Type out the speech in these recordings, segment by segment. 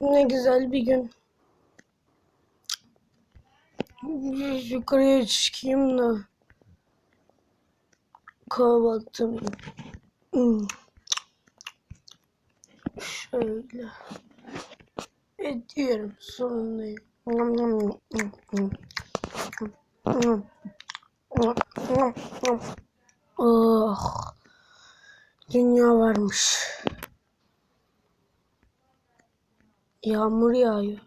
Ne güzel bir gün. Yukarıya çıkayım da kahvaltımı Hmm. Şöyle. Ediyorum sonundayım. Oh. Dünya varmış. Yağmur yağıyor.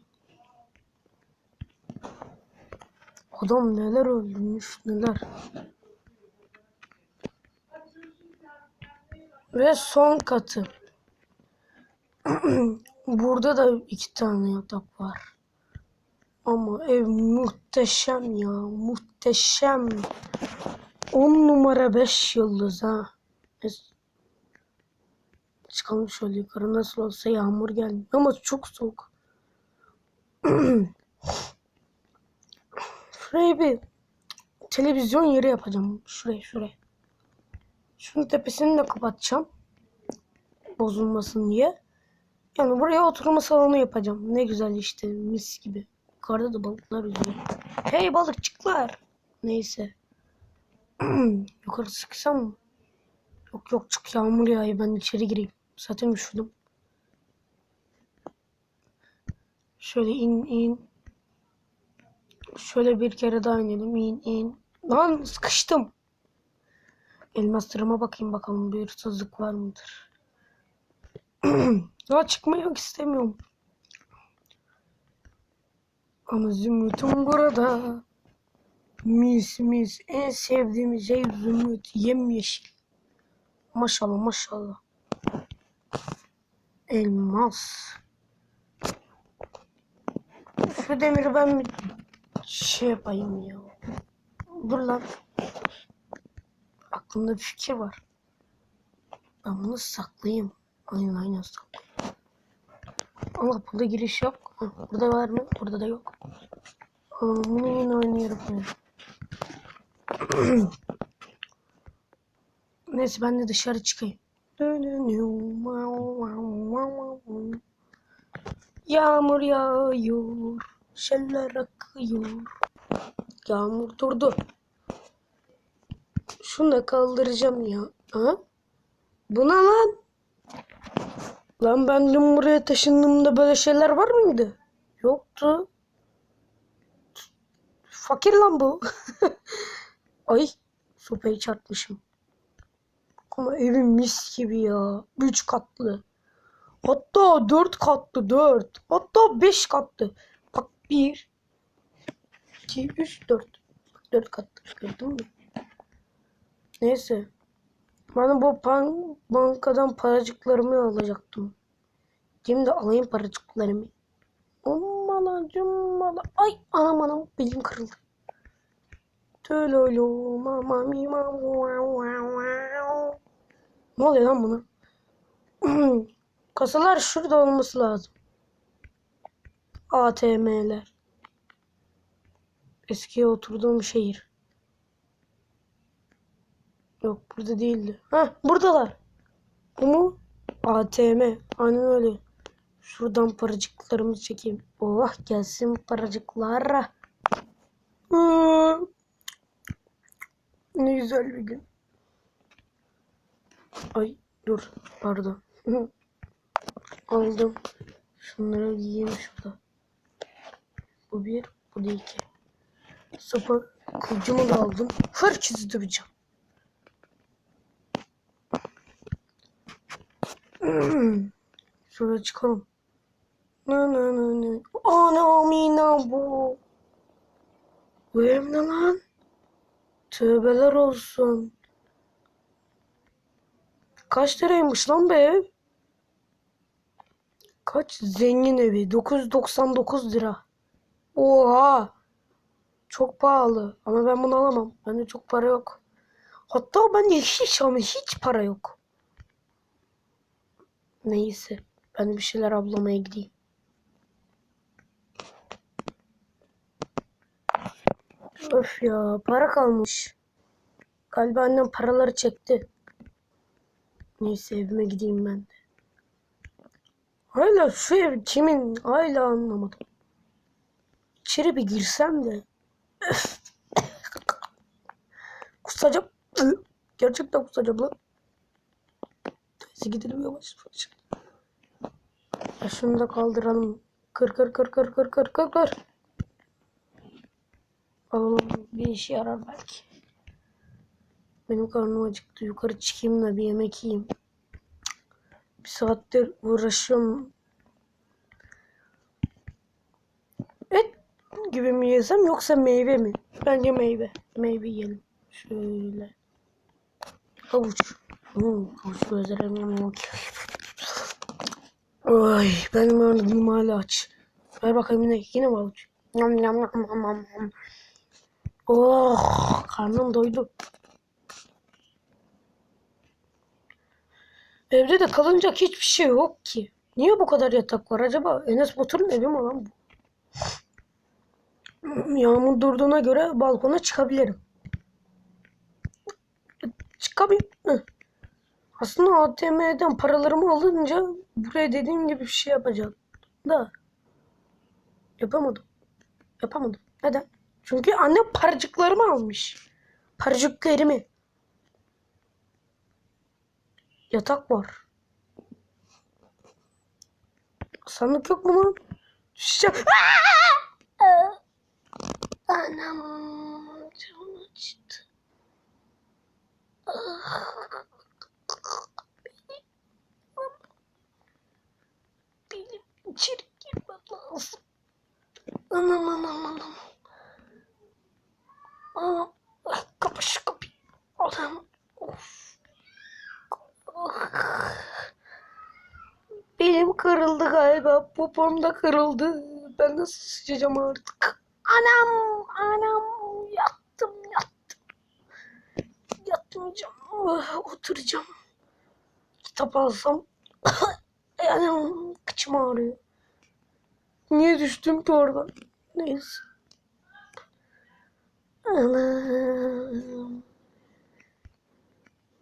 Adam neler öldürmüş neler. Ve son katı. Burada da iki tane yatak var. Ama ev muhteşem ya. Muhteşem. 10 numara 5 yıldız ha. Çıkalım şöyle yukarı nasıl olsa yağmur gelmiyor ama çok soğuk. Şuraya bir televizyon yeri yapacağım. Şuraya şuraya. Şunun tepesini de kapatacağım. Bozulmasın diye. Yani buraya oturma salonu yapacağım. Ne güzel işte mis gibi. Yukarıda da balıklar yüzüyor. Hey balıkçıklar. Neyse. Yukarı sıksam mı? Yok yok çık yağmur yağıyor ben içeri gireyim. Zaten üşüdüm. Şöyle in in. Şöyle bir kere daha inelim. in in. Lan sıkıştım. Elmaslarıma bakayım bakalım bir hırsızlık var mıdır? ya çıkmak istemiyorum. Ama zümrütüm burada. Mis mis. En sevdiğim şey zümrüt. Yemyeşil. Maşallah maşallah. Elmas. Şu demiri ben bir şey yapayım ya. Dur lan. Aklımda bir fikir var. Ben bunu saklayayım. Aynen aynen saklayayım. Allah burada giriş yok. Burada var mı? Burada da yok. Ama bunu yine yani. Neyse ben de dışarı çıkayım. Yağmur yağıyor, şeller akıyor. Yağmur durdu. Şunu da kaldıracağım ya. Ha? Bu ne lan? Lan ben dün buraya taşındığımda böyle şeyler var mıydı? Yoktu. Fakir lan bu. Ay sopayı çarpmışım. Ama evim mis gibi ya. Üç katlı. Hatta dört katlı dört. Hatta beş katlı. Bak bir. iki, üç, dört. Bak dört katlı. Gördün mü? Neyse. Ben bu pan bankadan paracıklarımı alacaktım. Şimdi alayım paracıklarımı. Ummala cummala. Ay anam anam belim kırıldı. Tölolo mama mi ma wow wow wow. Ne oluyor lan buna? Kasalar şurada olması lazım. ATM'ler. Eskiye oturduğum şehir. Yok burada değildi. Ha buradalar. Bu mu? ATM. Aynen öyle. Şuradan paracıklarımı çekeyim. Oh gelsin paracıklar. Ne güzel bir gün. Ay dur pardon. Aldım. Şunları giyeyim şurada. Bu bir, bu da iki. Sopa kılıcımı da aldım. Herkesi döveceğim. Şuraya çıkalım. Na na na na. Ana mina bu. Bu ev ne lan? Tövbeler olsun. Kaç liraymış lan bu ev? Kaç zengin evi? 999 lira. Oha. Çok pahalı. Ama ben bunu alamam. Bende çok para yok. Hatta bende hiç ama hiç para yok. Neyse. Ben bir şeyler ablamaya gideyim. Öf ya para kalmış. Galiba annem paraları çekti. Neyse evime gideyim ben de. Hala şu ev kimin? Hala anlamadım. İçeri bir girsem de. kusacağım. Gerçekten kusacağım lan. Neyse gidelim yavaş yavaş. Ya şunu da kaldıralım. Kır kır kır kır kır kır kır kır. Alalım bir işe yarar belki. Benim karnım acıktı. Yukarı çıkayım da bir yemek yiyeyim. Bir saattir uğraşıyorum. Et gibi mi yesem yoksa meyve mi? Bence meyve. Meyve yiyelim. Şöyle. Havuç. Hmm, havuç gözlerim. Ay benim karnım hala aç. Ver bakayım yine, yine mi havuç? Yam yam yam yam yam. Oh karnım doydu. Evde de kalınacak hiçbir şey yok ki. Niye bu kadar yatak var acaba? Enes Batur'un evi mi lan bu? Yağmur durduğuna göre balkona çıkabilirim. Çıkabilirim. Aslında ATM'den paralarımı alınca buraya dediğim gibi bir şey yapacağım. Da yapamadım. Yapamadım. Neden? Çünkü annem paracıklarımı almış. Paracıklarımı. Yatak var. Sandık yok mu lan? Düşeceğim. Anam canım acıdı. Ah. Benim içeri girmem lazım. Anam anam anam. Anam. Ay, Kapa şu kapıyı. Anam. Of. Ah. Benim kırıldı galiba. Popom da kırıldı. Ben nasıl sıçacağım artık? Anam, anam. Yattım, yattım. Yatmayacağım. Ah, Oturacağım. Kitap alsam. Anam, kıçım ağrıyor. Niye düştüm ki oradan? Neyse. Anam.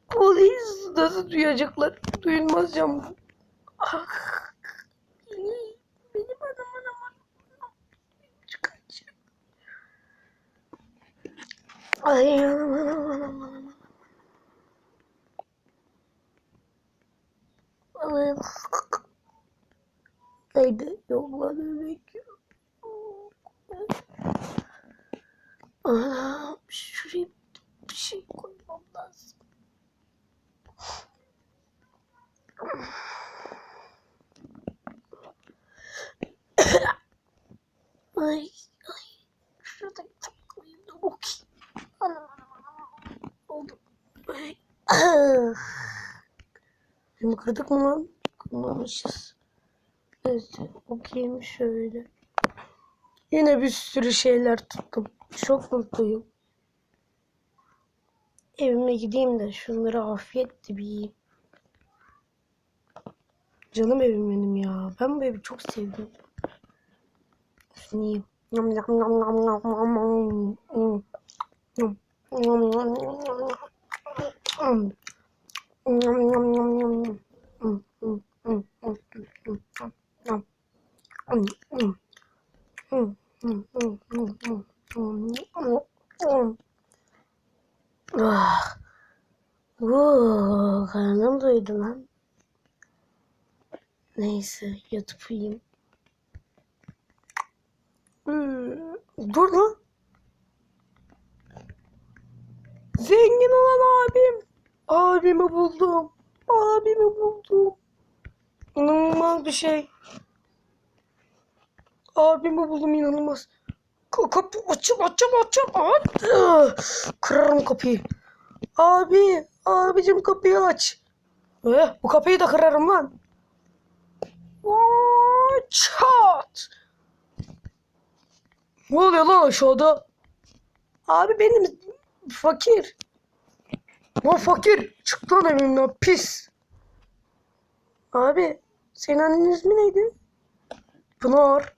Polis nasıl duyacaklar? Duyulmaz bu. Ah. Benim, benim anam anam anam. Kaç. Ay anam anam anam anam. Anam. Haydi yolla bebek. Anam şuraya bir şey koymam lazım. Ay ay. Şurada kitap koyayım da okuyayım. Anam anam anam. Oldu. Ay. Ah. Şimdi kırdık mı lan? Kırmamışız. Neyse okuyayım şöyle. Yine bir sürü şeyler tuttum. Çok mutluyum. Evime gideyim de şunları afiyetle bir yiyeyim. Canım evim benim ya. Ben bu evi çok sevdim. Şunu yiyeyim. Yum, yum, yum, yum, yum, yum, yum. Yum. Yum, yum, yum, yum, yum, yum. Yum. Yum, yum, Ah. Oo, karnım doydu lan. Neyse yatıp uyuyayım. Hmm, dur lan. Zengin olan abim. Abimi buldum. Abimi buldum. İnanılmaz bir şey. Abimi buldum inanılmaz. Ka- kapı açım açım açım. Hadi. Kırarım kapıyı. Abi, abicim kapıyı aç. Eh, bu kapıyı da kırarım lan. Aa, Çat. Ne oluyor lan aşağıda? Abi benim fakir. Lan fakir. Çık lan evimden pis. Abi senin annenin ismi neydi? Pınar.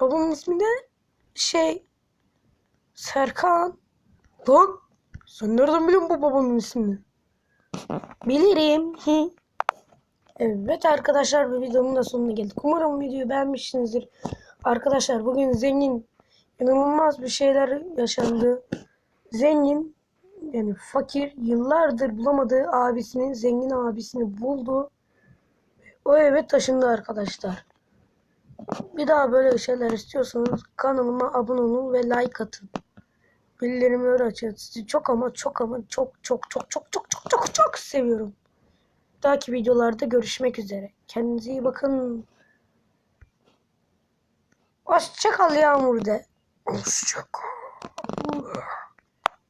Babamın ismi de şey Serkan. Lan sen nereden biliyorsun bu babamın ismini? Bilirim. Hı. Evet arkadaşlar bu videonun da sonuna geldik. Umarım videoyu beğenmişsinizdir. Arkadaşlar bugün zengin inanılmaz bir şeyler yaşandı. Zengin yani fakir yıllardır bulamadığı abisini zengin abisini buldu. O eve taşındı arkadaşlar. Bir daha böyle şeyler istiyorsanız kanalıma abone olun ve like atın. Bildirimleri açın. Sizi çok ama çok ama çok çok çok çok çok çok çok çok seviyorum. Dahaki videolarda görüşmek üzere. Kendinize iyi bakın. Hoşçakal Yağmur de. Hoşçakal.